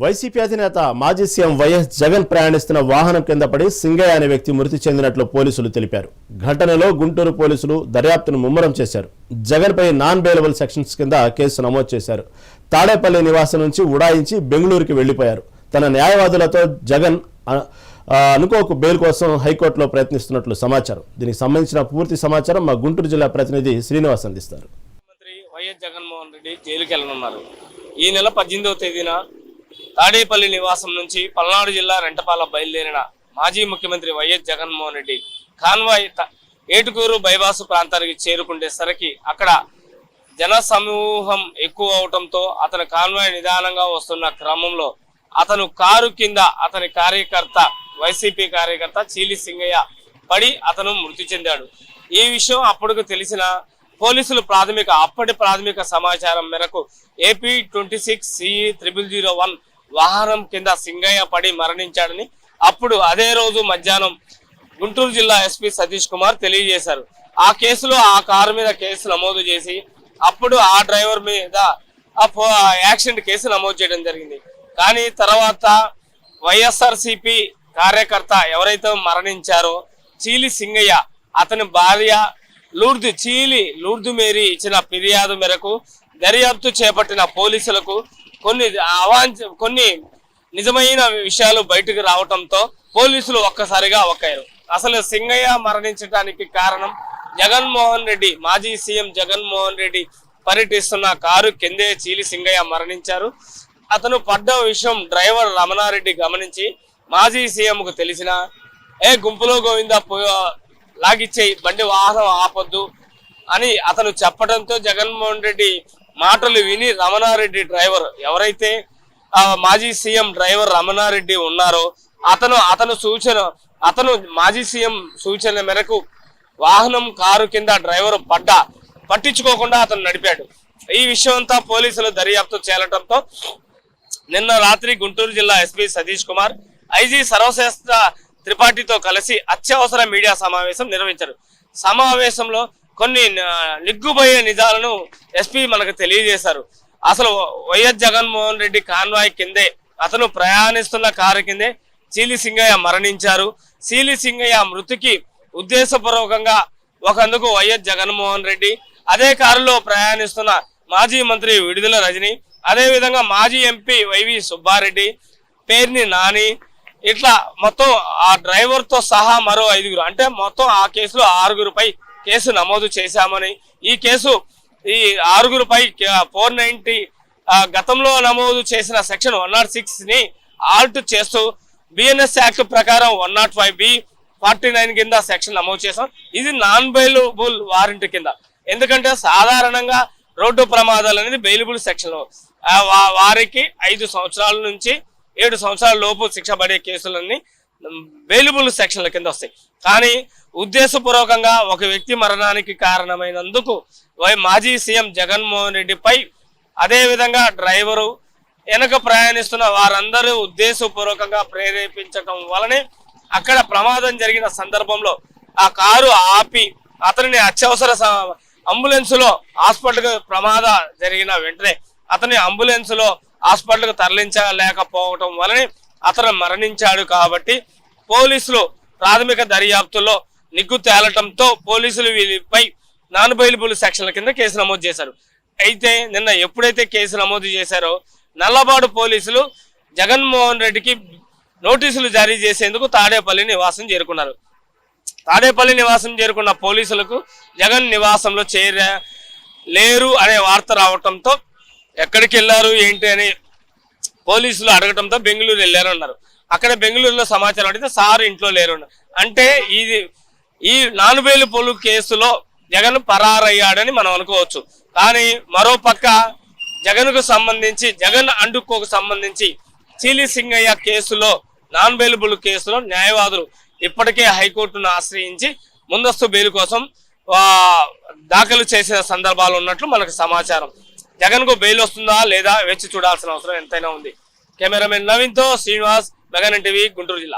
YCP అధినేత మాజీ CM YS Jagan ప్రయాణిస్తున్న వాహనం కింద పడి సింగయ్య అనే వ్యక్తి మృతి చెందినట్లు పోలీసులు తెలిపారు. ఘటనలో గుంటూరు పోలీసులు దర్యాప్తును ముమ్మరం చేశారు. జగన్ పై నాన్ బెయిలబుల్ సెక్షన్స్ కింద కేసు నమోదు చేశారు. తాడేపల్లి నివాసం నుంచి ఉడాయించి బెంగళూరుకి వెళ్ళిపోయారు తన న్యాయవాదులతో జగన్ అనుకోకు బెయిల్ కోసం హైకోర్టులో ప్రయత్నిస్తున్నట్లు సమాచారం. దీనికి సంబంధించిన పూర్తి సమాచారం మా గుంటూరు జిల్లా ప్రతినిధి శ్రీనివాస్ అందిస్తారు. వైఎస్ జగన్మోహన్ రెడ్డి జైలుకి వెళ్ళనున్నారు ఈ నెల పద్దెనిమిదవ తేదీన తాడేపల్లి నివాసం నుంచి పల్నాడు జిల్లా రెంటపాల బయలుదేరిన మాజీ ముఖ్యమంత్రి YS Jaganmohan Reddy convoy Etukuru bypass ప్రాంతానికి చేరుకుంటేసరికి అక్కడ జన సమూహం ఎక్కువ అవటంతో అతను కాన్వాయ్ నిదానంగా వస్తున్న క్రమంలో అతను కారు కింద అతని కార్యకర్త వైసీపీ కార్యకర్త చీలి సింగయ్య పడి అతను మృతి చెందాడు. ఈ విషయం అప్పటికి తెలిసిన పోలీసులు ప్రాథమిక అప్పటి ప్రాథమిక సమాచారం మేరకు AP twenty six CE triple zero one వాహనం కింద సింగయ్య పడి మరణించాడని అప్పుడు అదే రోజు మధ్యాహ్నం గుంటూరు జిల్లా ఎస్పీ సతీష్ కుమార్ తెలియజేశారు. ఆ కేసులో ఆ కారు మీద కేసు నమోదు చేసి అప్పుడు ఆ డ్రైవర్ మీద ఆ ఫో- యాక్సిడెంట్ కేసు నమోదు చేయడం జరిగింది. కానీ తర్వాత వైఎస్ఆర్సిపి కార్యకర్త ఎవరైతే మరణించారో చీలి సింగయ్య అతని భార్య లూర్దు చీలి లూర్దు మేరీ ఇచ్చిన ఫిర్యాదు మేరకు దర్యాప్తు చేపట్టిన పోలీసులకు కొన్ని అవాంఛ కొన్ని నిజమైన విషయాలు బయటకు రావటంతో పోలీసులు ఒక్కసారిగా ఒక్కారు. అసలు సింగయ్య మరణించడానికి కారణం జగన్మోహన్ రెడ్డి. మాజీ సీఎం జగన్మోహన్ రెడ్డి పర్యటిస్తున్న కారు కిందే చీలి సింగయ్య మరణించారు. అతను పడ్డ విషయం డ్రైవర్ రమణారెడ్డి గమనించి మాజీ సీఎంకు తెలిసిన ఏ గుంపులో గోవింద లాగిచ్చేయి బండి వాహనం ఆపొద్దు అని అతను చెప్పడంతో జగన్మోహన్ రెడ్డి మాటలు విని రమణారెడ్డి డ్రైవర్ ఎవరైతే మాజీ సీఎం డ్రైవర్ రమణారెడ్డి ఉన్నారో అతను అతను సూచన అతను మాజీ సీఎం సూచన మేరకు వాహనం కారు కింద డ్రైవర్ పడ్డ పట్టించుకోకుండా అతను నడిపాడు. ఈ విషయం అంతా పోలీసులు దర్యాప్తు చేయడంతో నిన్న రాత్రి గుంటూరు జిల్లా ఎస్పీ సతీష్ కుమార్ ఐజీ సర్వశ్రేష్ఠ త్రిపాఠితో కలిసి అత్యవసర మీడియా సమావేశం నిర్వహించారు. సమావేశంలో కొన్ని ఆ, నిగ్గుబోయే నిజాలను ఎస్పీ మనకు తెలియజేశారు. అసలు వైఎస్ జగన్మోహన్ రెడ్డి కాన్వాయ్ కిందే అతను ప్రయాణిస్తున్న కారు కిందే చీలి సింగయ్య మరణించారు. చీలి సింగయ్య మృతికి ఉద్దేశపూర్వకంగా ఒకందుకు వైఎస్ జగన్మోహన్ రెడ్డి అదే కారులో ప్రయాణిస్తున్న మాజీ మంత్రి విడుదల రజని అదేవిధంగా మాజీ ఎంపీ వైవి సుబ్బారెడ్డి పేర్ని నాని ఇట్లా మొత్తం ఆ డ్రైవర్తో సహా మరో ఐదుగురు. అంటే మొత్తం ఆ కేసులో ఆరుగురుపై కేసు నమోదు చేశామని. ఈ కేసు ఈ ఆరుగురుపై ఫోర్ నైన్టీ గతంలో నమోదు చేసిన సెక్షన్ వన్ నాట్ సిక్స్ని ఆల్ట్ చేస్తూ బిఎన్ఎస్ యాక్ట్ ప్రకారం one not five B forty nine కింద సెక్షన్ నమోదు చేసాం ఇది నాన్ బెయిలబుల్ వారెంట్ కింద. ఎందుకంటే సాధారణంగా రోడ్డు ప్రమాదాలు అనేది బెయిలబుల్ సెక్షన్ వారికి ఐదు సంవత్సరాల నుంచి ఏడు సంవత్సరాల లోపు శిక్ష పడే కేసులన్నీ బెయిలబుల్ సెక్షన్ల కింద వస్తాయి. కానీ ఉద్దేశపూర్వకంగా ఒక వ్యక్తి మరణానికి కారణమైనందుకు వై మాజీ సీఎం జగన్మోహన్ రెడ్డిపై అదేవిధంగా డ్రైవరు వెనక ప్రయాణిస్తున్న వారందరూ ఉద్దేశపూర్వకంగా ప్రేరేపించడం వలనే అక్కడ ప్రమాదం జరిగిన సందర్భంలో ఆ కారు ఆపి అతనిని అత్యవసర అంబులెన్స్లో హాస్పిటల్ ప్రమాద జరిగిన వెంటనే అతని అంబులెన్స్లో హాస్పిటల్కు తరలించలేకపోవటం వలనే అతను మరణించాడు కాబట్టి పోలీసులు ప్రాథమిక దర్యాప్తులో నిగ్గు తేలటంతో పోలీసులు వీరిపై నాన్ బెయిలబుల్ సెక్షన్ల కింద కేసు నమోదు చేశారు. అయితే నిన్న ఎప్పుడైతే కేసు నమోదు చేశారో నల్లబాడు పోలీసులు జగన్మోహన్ రెడ్డికి నోటీసులు జారీ చేసేందుకు తాడేపల్లి నివాసం చేరుకున్నారు. తాడేపల్లి నివాసం చేరుకున్న పోలీసులకు జగన్ నివాసంలో చేర లేరు అనే వార్త రావటంతో ఎక్కడికి వెళ్ళారు ఏంటి అని పోలీసులు అడగడంతో బెంగళూరు వెళ్ళారు అన్నారు. అక్కడ బెంగళూరులో సమాచారం అడిగితే సార్ ఇంట్లో లేరు అంటే ఇది ఈ నాలుబేలు పొలు కేసులో జగన్ పరారయ్యాడని మనం అనుకోవచ్చు. కానీ మరో పక్క జగన్కు సంబంధించి జగన్ అండుకోకు సంబంధించి చీలి సింగయ్య కేసులో నాన్ బెయిలబుల్ కేసులో న్యాయవాదులు ఇప్పటికే హైకోర్టును ఆశ్రయించి ముందస్తు బెయిల్ కోసం దాఖలు చేసిన సందర్భాలు ఉన్నట్లు మనకు సమాచారం. జగన్కు బెయిల్ వస్తుందా లేదా వేచి చూడాల్సిన అవసరం ఎంతైనా ఉంది. కెమెరామెన్ నవీన్తో శ్రీనివాస్ మెగాన్ టీవీ గుంటూరు జిల్లా.